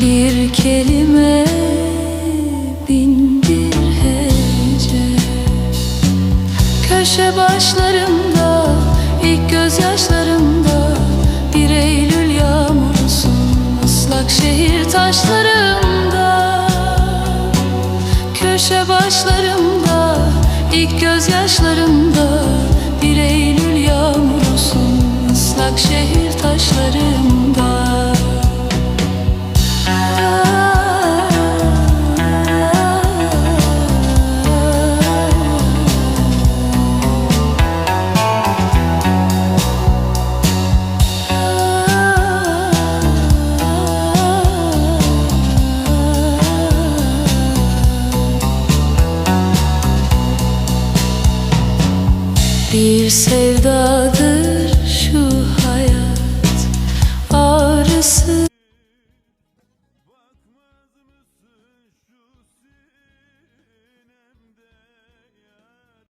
Bir kelime bin bir hece. Köşe başlarında ilk gözyaşlarımda Bir Eylül yağmurusun ıslak şehir taşlarımda Köşe başlarımda ilk gözyaşlarımda Bir Eylül yağmurusun ıslak şehir taşlarımda Bir sevda